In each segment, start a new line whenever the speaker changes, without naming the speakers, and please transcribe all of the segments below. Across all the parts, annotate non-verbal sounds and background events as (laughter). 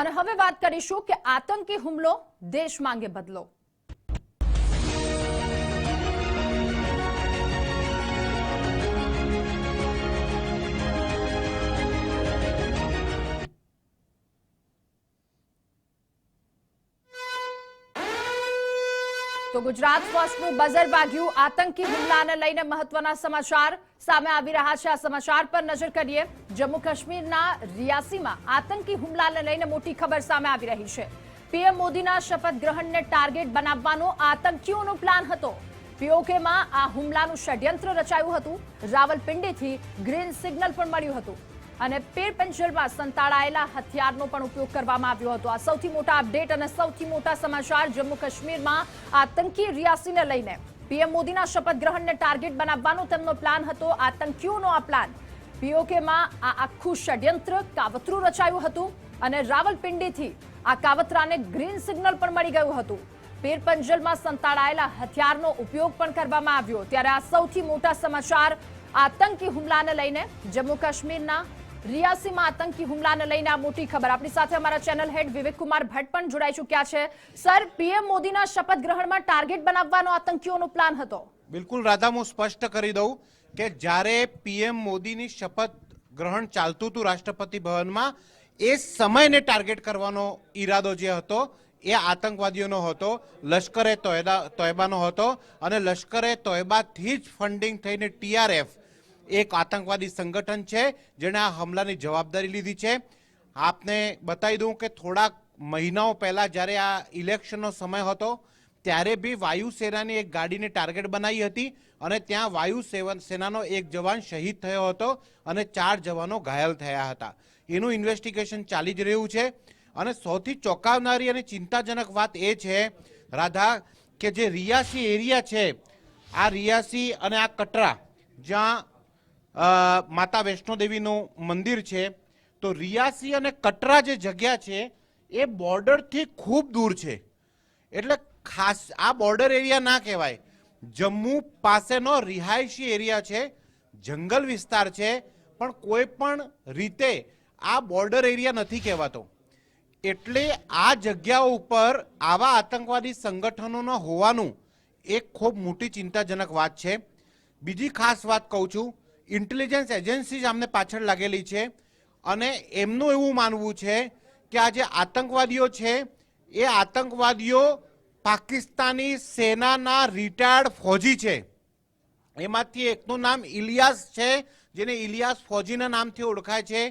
અને હવે વાત કરીશું કે આતંકી હુમલો દેશ માંગે બદલો. ગુજરાત ફર્સ્ટનું બઝર વાગ્યું. આતંકી હુમલાને લઈને મહત્વના સમાચાર સામે આવી રહ્યા છે. આ સમાચાર પર નજર કરીએ. જમ્મુ કાશ્મીરના રિયાસીમાં આતંકી હુમલાને લઈને મોટી ખબર સામે આવી રહી છે. પીએમ મોદીના શપથ ગ્રહણને ટાર્ગેટ બનાવવાનો આતંકીઓનો પ્લાન હતો. પીઓકેમાં આ હુમલાનું ષડયંત્ર રચાયું હતું. રાવલપિંડીથી ગ્રીન સિગ્નલ પણ મળ્યું હતું. અને પેર પેન્શનમાં સંતાડાયેલા હથિયારનો પણ ઉપયોગ કરવામાં આવ્યો હતો. આ સૌથી મોટા અપડેટ અને સૌથી મોટા સમાચાર જમ્મુ કાશ્મીરમાં આતંકી રિયાસીને લઈને. પીએમ મોદીના શપથ ગ્રહણને ટાર્ગેટ બનાવવાનો તેમનો પ્લાન હતો. આતંકીઓનો આ પ્લાન. પીઓકેમાં આ આખું ષડયંત્ર કાવતરું રચાયું હતું અને રાવલપિંડીથી આ કાવતરાને ગ્રીન સિગ્નલ પણ મળી ગયું હતું. પેરપંજલમાં સંતાડાયેલા હથિયારનો ઉપયોગ પણ કરવામાં આવ્યો. ત્યારે આ સૌથી મોટા સમાચાર આતંકી હુમલાને લઈને જમ્મુ કાશ્મીરના રિયાસીમાં આતંકી હુમલાને લઈને આ મોટી ખબર. આપણી સાથે અમારા ચેનલ હેડ વિવેક કુમાર ભટ્ટ પણ જોડાઈ ચૂક્યા છે. સર, પીએમ મોદીના શપથ ગ્રહણમાં ટાર્ગેટ બનાવવાનો આતંકીઓનો પ્લાન હતો?
બિલકુલ, રાધા, હું સ્પષ્ટ કરી દઉં કે જ્યારે પીએમ મોદીની શપથ ગ્રહણ ચાલતું હતું રાષ્ટ્રપતિ ભવનમાં, એ સમયને ટાર્ગેટ કરવાનો ઈરાદો જે હતો, એ આતંકવાદીઓનો હતો, લશ્કરે તોયબા તોયબાનો હતો અને લશ્કરે તોયબાથી જ ફંડિંગ થઈને ટીઆરએફ એક આતંકવાદી સંગઠન છે, જેણે આ હમલાની જવાબદારી લીધી છે. આપને બતાવી દઉં કે થોડાક મહિનાઓ પહેલાં જ્યારે આ ઇલેક્શનનો સમય હતો, ત્યારે બી વાયુસેનાની એક ગાડીને ટાર્ગેટ બનાવી હતી અને ત્યાં વાયુ સેનાનો એક જવાન શહીદ થયો હતો અને ચાર જવાનો ઘાયલ થયા હતા. એનું ઇન્વેસ્ટિગેશન ચાલી જ રહ્યું છે. અને સૌથી ચોંકાવનારી અને ચિંતાજનક વાત એ છે, રાધા, કે જે રિયાસી એરિયા છે, આ રિયાસી અને આ કટરા, જ્યાં માતા વૈષ્ણોદેવીનું મંદિર છે. તો રિયાસી અને કટરા જે જગ્યા છે, એ બોર્ડરથી ખૂબ દૂર છે. એટલે ખાસ આ બોર્ડર એરિયા ના કહેવાય. જમ્મુ પાસેનો રિહાયશી એરિયા છે, જંગલ વિસ્તાર છે, પણ કોઈ પણ રીતે આ બોર્ડર એરિયા નથી કહેવાતો. એટલે આ જગ્યાઓ ઉપર આવા આતંકવાદી સંગઠનોના હોવાનું એક ખૂબ મોટી ચિંતાજનક વાત છે. બીજી ખાસ વાત કહું છું ઇન્ટેલિજન્સ એજન્સી જ આમને પાછળ લાગેલી છે અને એમનું એવું માનવું છે કે આ જે આતંકવાદીઓ છે, એ આતંકવાદીઓ પાકિસ્તાની સેનાના રિટાયર્ડ ફોજી છે. એમાંથી એકનું નામ ઇલિયાસ છે, જેને ઇલિયાસ ફોજીના નામથી ઓળખાય છે.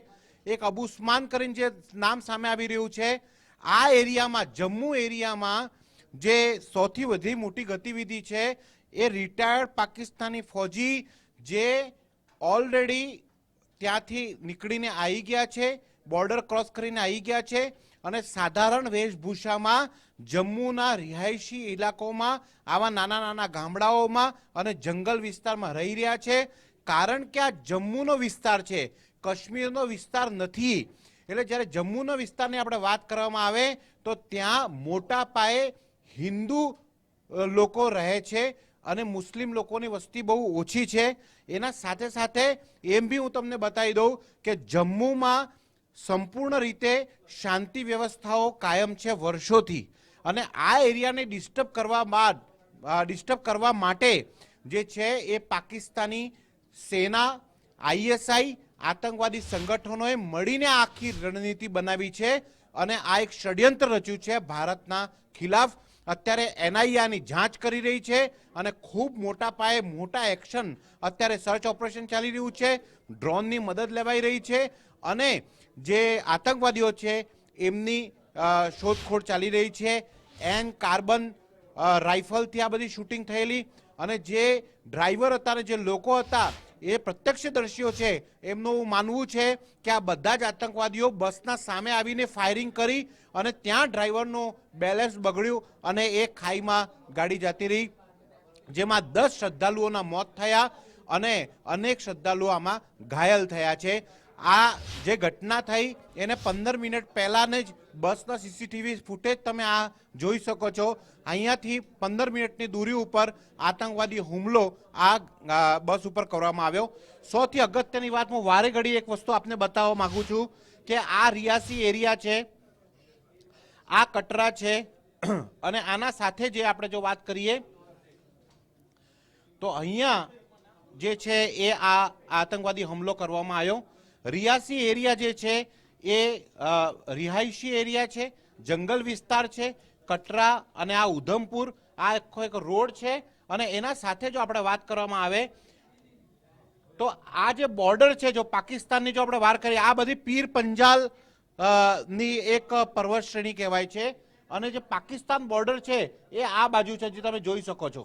એક અબુસ્માન કરીને જે નામ સામે આવી રહ્યું છે, આ એરિયામાં, જમ્મુ એરિયામાં જે સૌથી વધુ મોટી ગતિવિધિ છે, એ રિટાયર્ડ પાકિસ્તાની ફોજી જે ઓલરેડી ત્યાંથી નીકળીને આવી ગયા છે બોર્ડર ક્રોસ કરીને આવી ગયા છે અને સાધારણ વેશભૂષામાં જમ્મુના રિહાયશી ઇલાકોમાં, આવા નાના નાના ગામડાઓમાં અને જંગલ વિસ્તારમાં રહી રહ્યા છે. કારણ કે આ જમ્મુનો વિસ્તાર છે, કાશ્મીરનો વિસ્તાર નથી. એટલે જ્યારે જમ્મુનો વિસ્તારની આપણે વાત કરવામાં આવે, તો ત્યાં મોટા પાયે હિન્દુ લોકો રહે છે. અને મુસ્લિમ લોકોની વસ્તી બહુ ઓછી છે. એના સાથે સાથે એમ બી હું તમને બતાવી દઉં કે જમ્મુમાં સંપૂર્ણ રીતે શાંતિ વ્યવસ્થાઓ કાયમ છે વર્ષોથી. અને આ એરિયાને ડિસ્ટર્બ કરવા બાદ ડિસ્ટર્બ કરવા માટે જે છે એ પાકિસ્તાની સેના, આઈએસઆઈ આતંકવાદી સંગઠનોએ મળીને આખી રણનીતિ બનાવી છે અને આ એક ષડયંત્ર રચ્યું છે ભારતના ખિલાફ અત્યારે એનઆઈઆની જાંચ કરી રહી છે અને ખૂબ મોટા પાયે મોટા એક્શન અત્યારે સર્ચ ઓપરેશન ચાલી રહ્યું છે. ડ્રોનની મદદ લેવાઈ રહી છે અને જે આતંકવાદીઓ છે એમની શોધખોળ ચાલી રહી છે. એન કાર્બન રાઇફલથી આ બધી શૂટિંગ થયેલી અને જે ડ્રાઈવર હતા અને જે લોકો હતા એ પ્રત્યક્ષદર્શીઓ છે. એમનું માનવું છે કે આ બધા જ આતંકવાદીઓ બસના સામે આવીને ફાયરિંગ કરી અને ત્યાં ડ્રાઈવરનું બેલેન્સ બગડ્યું અને એ ખાઈમાં ગાડી જતી રહી. જેમાં દસ શ્રદ્ધાળુઓના મોત થયા અને અનેક શ્રદ્ધાળુઓ આમાં ઘાયલ થયા છે. આ જે ઘટના થઈ, એને પંદર મિનિટ પહેલાં જ બસના સીસીટીવી ફૂટેજ તમે આ જોઈ શકો છો. અહીંયાથી પંદર મિનિટની દૂરી ઉપર આતંકવાદી હુમલો આ બસ ઉપર કરવામાં આવ્યો. સૌથી અગત્યની વાત હું વારે ઘડી એક વસ્તુ આપને બતાવવા માગું છું કે આ રિયાસી એરિયા છે, આ કટરા છે, અને આના સાથે જે આપણે જો વાત કરીએ, તો અહીંયા જે છે એ આ આતંકવાદી હુમલો કરવામાં આવ્યો. રિયાસી એરિયા જે છે એ રિહાયશી એરિયા છે, જંગલ વિસ્તાર છે, કટરા અને આ ઉધમપુર આ આખો એક રોડ છે અને એના સાથે જો આપણે વાત કરવામાં આવે તો આ જે બોર્ડર છે, જો પાકિસ્તાનની જો આપણે વાત કરીએ, આ બધી પીર પંજાલની એક પર્વત શ્રેણી કહેવાય છે અને જે પાકિસ્તાન બોર્ડર છે એ આ બાજુ છે, જે તમે જોઈ શકો છો.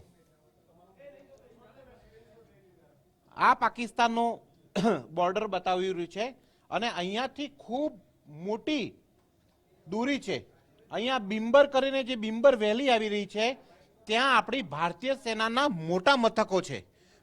આ પાકિસ્તાનનું (coughs) બોર્ડર બતાવી રહ્યું છે અને અહીંયાથી ખૂબ મોટી દૂરી છે. અહીંયા બિંબર કરીને જે બિંબર વેલી આવી રહી છે, ત્યાં આપણી ભારતીય સેનાના મોટા મથકો છે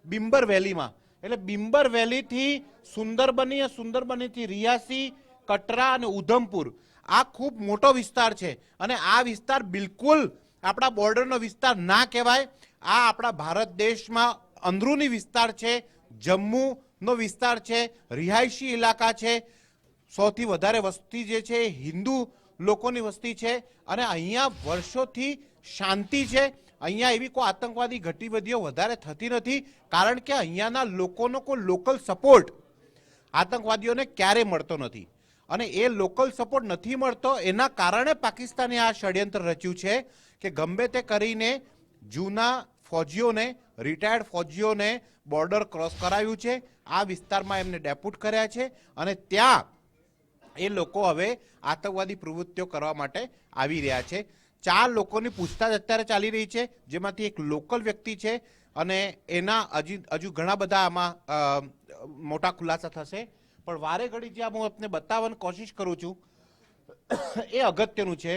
બિંબર વેલીમાં. એટલે બિંબર વેલીથી સુંદરબની, સુંદરબનીથી રિયાસી, કટરા અને ઉધમપુર. આ ખૂબ મોટો વિસ્તાર છે અને આ વિસ્તાર બિલકુલ આપણા બોર્ડરનો વિસ્તાર ના કહેવાય. આ આપણા ભારત દેશમાં અંદરૂની વિસ્તાર છે જમ્મુનો વિસ્તાર છે, રિહાયશી ઇલાકા છે. સૌથી વધારે વસ્તી જે છે એ હિન્દુ લોકોની વસ્તી છે અને અહીંયા વર્ષોથી શાંતિ છે. અહીંયા એવી કોઈ આતંકવાદી ગતિવિધિઓ વધારે થતી નથી, કારણ કે અહીંયાના લોકોનો કોઈ લોકલ સપોર્ટ આતંકવાદીઓને ક્યારે મળતો નથી. અને એ લોકલ સપોર્ટ નથી મળતો, એના કારણે પાકિસ્તાને આ ષડયંત્ર રચ્યું છે કે ગમે તે કરીને જૂના ફોજીઓને રિટાયર્ડ ફોજીઓને બોર્ડર ક્રોસ કરાવ્યું છે. આ વિસ્તારમાં એમને ડેપ્યુટ કર્યા છે અને ત્યાં એ લોકો હવે આતંકવાદી પ્રવૃત્તિઓ કરવા માટે આવી રહ્યા છે. ચાર લોકોની પૂછતાછ અત્યારે ચાલી રહી છે, જેમાંથી એક લોકલ વ્યક્તિ છે અને એના હજી, હજુ ઘણા બધા આમાં મોટા ખુલાસા થશે. પણ વારે ઘડી જે હું આપને બતાવવાની કોશિશ કરું છું, એ અગત્યનું છે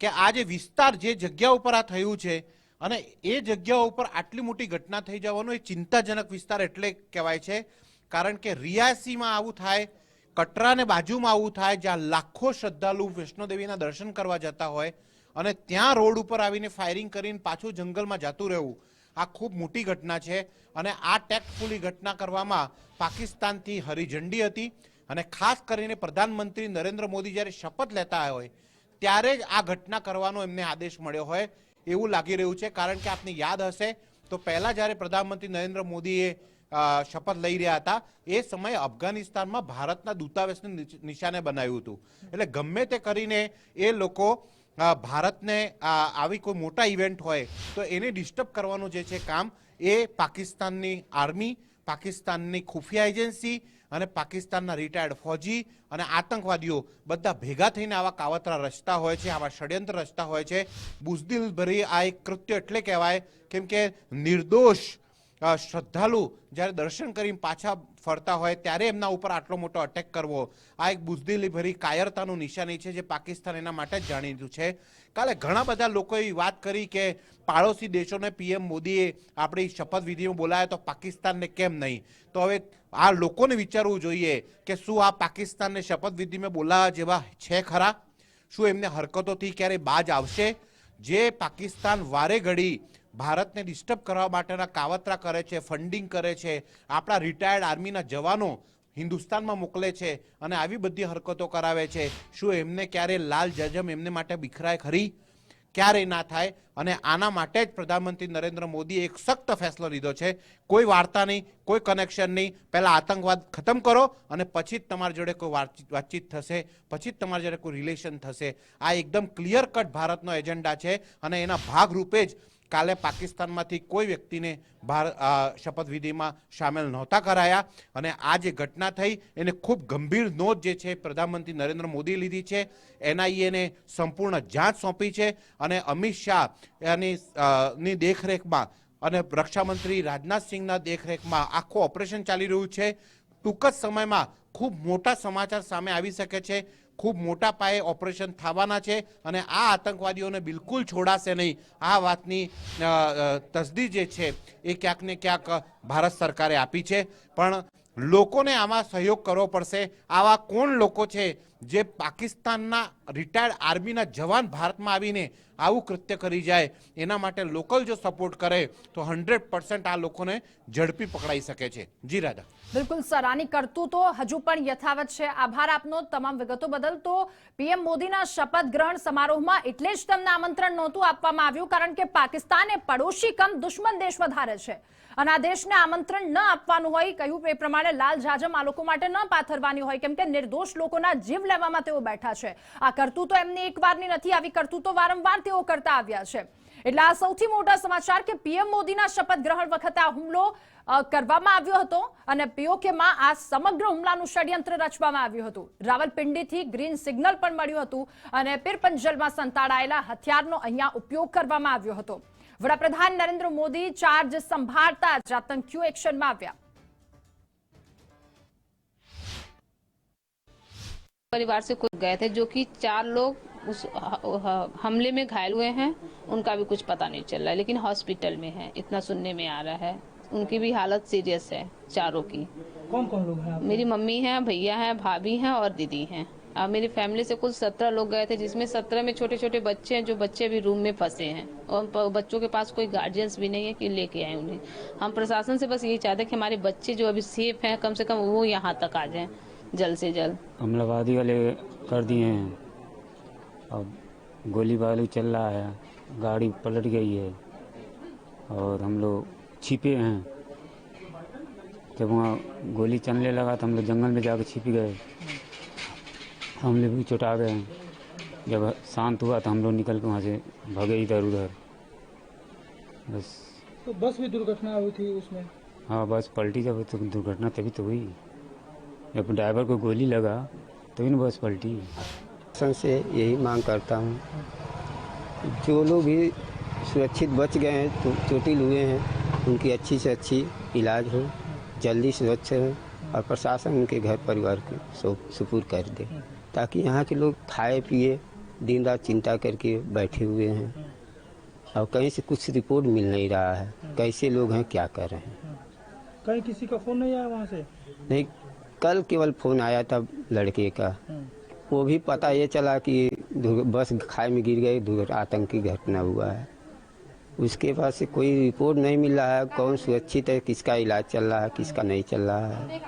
કે આ જે વિસ્તાર, જે જગ્યા ઉપર આ થયું છે અને એ જગ્યા ઉપર આટલી મોટી ઘટના થઈ જવાનો એ ચિંતાજનક વિસ્તાર એટલે કહેવાય છે. કારણ કે રિયાસીમાં આવું થાય, કટરાને બાજુમાં આવું થાય, જ્યાં લાખો શ્રદ્ધાળુ વૈષ્ણોદેવીના દર્શન કરવા જતા હોય અને ત્યાં રોડ ઉપર આવીને ફાયરિંગ કરીને પાછું જંગલમાં જતું રહેવું, આ ખૂબ મોટી ઘટના છે. અને આ ટેકફુલી ઘટના કરવામાં પાકિસ્તાનથી હરિઝંડી હતી અને ખાસ કરીને પ્રધાનમંત્રી નરેન્દ્ર મોદી જ્યારે શપથ લેતા હોય, ત્યારે જ આ ઘટના કરવાનો એમને આદેશ મળ્યો હોય. એવું લાગી રહ્યું છે, કારણ કે આપને યાદ હશે તો પહેલા જ્યારે પ્રધાનમંત્રી નરેન્દ્ર મોદીએ શપથ લઈ રહ્યા હતા, એ સમયે અફઘાનિસ્તાનમાં ભારતના દૂતાવાસને નિશાને બનાવ્યું હતું. એટલે ગમે તે કરીને એ લોકો ભારતને આવી કોઈ મોટા ઇવેન્ટ હોય, તો એને ડિસ્ટર્બ કરવાનું જે છે કામ, એ પાકિસ્તાનની આર્મી, પાકિસ્તાનની ખુફિયા એજન્સી અને પાકિસ્તાનના રિટાયર્ડ ફોજી અને આતંકવાદીઓ બધા ભેગા થઈને આવા કાવતરા રચતા હોય છે, આવા ષડયંત્ર રચતા હોય છે. બુઝદિલ ભરી આ એક કૃત્ય એટલે કહેવાય, કેમ કે નિર્દોષ શ્રદ્ધાળુ જ્યારે દર્શન કરીને પાછા ફરતા હોય ત્યારે એમના ઉપર આટલો મોટો અટેક કરવો, આ એક બુઝદિલી કાયરતાનું નિશાની છે જે પાકિસ્તાન એના માટે જ જાણીતું છે. કાલે ઘણા બધા લોકોએ વાત કરી કે પાડોશી દેશોને પીએમ મોદીએ આપણી શપથવિધિમાં બોલાયા તો પાકિસ્તાનને કેમ નહીં? તો હવે આ લોકોને વિચારવું જોઈએ કે શું આ પાકિસ્તાનને શપથવિધિમાં બોલાવા જેવા છે ખરા? શું એમને હરકતોથી ક્યારે બાજ આવશે? જે પાકિસ્તાન વારે ઘડી ભારતને ડિસ્ટર્બ કરવા માટેના કાવતરા કરે છે ફંડિંગ કરે છે, આપણા રિટાયર્ડ આર્મીના જવાનો હિન્દુસ્તાનમાં મોકલે છે અને આવી બધી હરકતો કરાવે છે. શું એમને ક્યારે લાલ જજમ એમને માટે બિખરાય ખરી? ક્યારેય ના થાય. અને આના માટે જ પ્રધાનમંત્રી નરેન્દ્ર મોદીએ એક સખ્ત ફેસલો લીધો છે. કોઈ વાર્તા નહીં, કોઈ કનેક્શન નહીં. પહેલાં આતંકવાદ ખતમ કરો અને પછી જ તમારી જોડે કોઈ વાતચીત થશે. પછી જ તમારી જોડે કોઈ રિલેશન થશે. આ એકદમ ક્લિયર કટ ભારતનો એજન્ડા છે અને એના ભાગરૂપે જ કાલે પાકિસ્તાનમાંથી કોઈ વ્યક્તિને ભાર શપથવિધિમાં સામેલ નહોતા કરાયા અને આ જે ઘટના થઈ એને ખૂબ ગંભીર નોંધ જે છે પ્રધાનમંત્રી નરેન્દ્ર મોદી લીધી છે. એનઆઈએને સંપૂર્ણ જાંચ સોંપી છે અને અમિત શાહ એની દેખરેખમાં અને રક્ષામંત્રી રાજનાથસિંહના દેખરેખમાં આખું ઓપરેશન ચાલી રહ્યું છે. ટૂંક જ સમયમાં ખૂબ મોટા સમાચાર સામે આવી શકે છે. ખૂબ મોટા પાયે ઓપરેશન થવાના છે અને આ આતંકવાદીઓને બિલકુલ છોડાશે નહીં. આ વાતની તસદી જે છે એ ક્યાંક ને ક્યાંક ભારત સરકારે આપી છે. પણ લોકોને આમાં સહયોગ કરવો પડશે. આવા કોણ લોકો છે જે પાકિસ્તાનના રિટાયર્ડ આર્મીના જવાન ભારતમાં આવીને આવું કૃત્ય કરી જાય? એના માટે લોકલ જો સપોર્ટ કરે, તો હંડ્રેડ પર્સન્ટ આ લોકોને ઝડપી પકડાઈ શકે છે. જી રાધા
બિલકુલ સર, આની કરતૂતો હજુ પણ યથાવત છે. આભાર આપનો તમામ વિગતો બદલ. તો પીએમ મોદીના શપથ ગ્રહણ સમારોહમાં એટલે જ તેમને આમંત્રણ નહોતું આપવામાં આવ્યું, કારણ કે પાકિસ્તાન પડોશી કમ દુશ્મન દેશ વધારે છે. અને આ દેશને આમંત્રણ ન આપવાનું હોય, કહ્યું એ પ્રમાણે લાલ જાજમ આ લોકો માટે ન પાથરવાની હોય, કેમ કે નિર્દોષ લોકોના જીવ લેવામાં તેઓ બેઠા છે. આ કરતૂતો એમની એકવારની નથી, આવી કરતૂતો વારંવાર તેઓ કરતા આવ્યા છે. એટલે આ સૌથી મોટા સમાચાર કે પીએમ મોદીના શપથ ગ્રહણ વખતે આ હુમલો કરવામાં આવ્યો હતો અને પીઓકેમાં આ સમગ્ર હુમલાનું ષડયંત્ર રચવામાં આવ્યું હતું. રાવલપિંડીથી ગ્રીન સિગ્નલ પણ મળ્યું હતું અને પીરપંજલમાં સંતાડાયેલા હથિયારનો અહીંયા ઉપયોગ કરવામાં આવ્યો હતો. વડાપ્રધાન નરેન્દ્ર મોદી ચાર્જ સંભાળતા જ આતંકીઓ એક્શનમાં આવ્યા
परिवार से कुछ गए थे जो कि चार लोग उस ह- ह- हमले में घायल हुए हैं उनका भी कुछ पता नहीं चल रहा है लेकिन हॉस्पिटल में है इतना सुनने में आ रहा है उनकी भी हालत सीरियस है चारों की
कौन कौन लोग हैं आप
मेरी मम्मी है भैया है भाभी हैं और दीदी हैं और मेरी फैमिली से कुल सत्रह लोग गए थे, जिसमें सत्रह में छोटे छोटे बच्चे हैं, जो बच्चे अभी रूम में फंसे हैं। और बच्चों के पास कोई गार्जियंस भी नहीं है कि लेके आए उन्हें। हम प्रशासन से बस यही चाहते हैं कि हमारे बच्चे जो अभी सेफ़ हैं, कम से कम वो यहाँ तक आ जाएँ, जल्द से जल्द।
हमलावादी वाले कर दिए हैं। अब गोली बालू चल रहा है, गाड़ी पलट गई है, और हम लोग छिपे हैं। जब वहाँ गोली चलने लगा तो हम लोग जंगल में जाकर छिप गए। हम लोग भी चुटा गए हैं। जब शांत हुआ तो हम लोग निकल के वहाँ से भगे इधर उधर। बस।
तो बस भी दुर्घटना हुई थी उसमें?
हाँ बस पलटी जब तो दुर्घटना तभी तो हुई। जब ड्राइवर को गोली लगा तभी ना बस पलटी।
शासन से यही मांग करता हूँ। जो लोग भी सुरक्षित बच गए हैं तो चोटिल हुए हैं उनकी अच्छी से अच्छी इलाज हो जल्दी सुरक्षित हो और प्रशासन उनके घर परिवार को सौ- सुपुर्द कर दे। ताकि यहाँ के लोग खाए पिए दिन रात चिंता करके बैठे हुए हैं। और कहीं से कुछ रिपोर्ट मिल नहीं रहा है। कैसे लोग हैं क्या कर रहे हैं?
कहीं किसी का फ़ोन नहीं आया वहाँ से?
नहीं कल केवल फ़ोन आया था लड़के का। वो भी पता ये चला कि बस खाई में गिर गए आतंकी घटना हुआ है। उसके बाद से कोई रिपोर्ट नहीं मिल रहा है। कौन सुरक्षित है किसका इलाज चल रहा है किसका नहीं चल रहा है।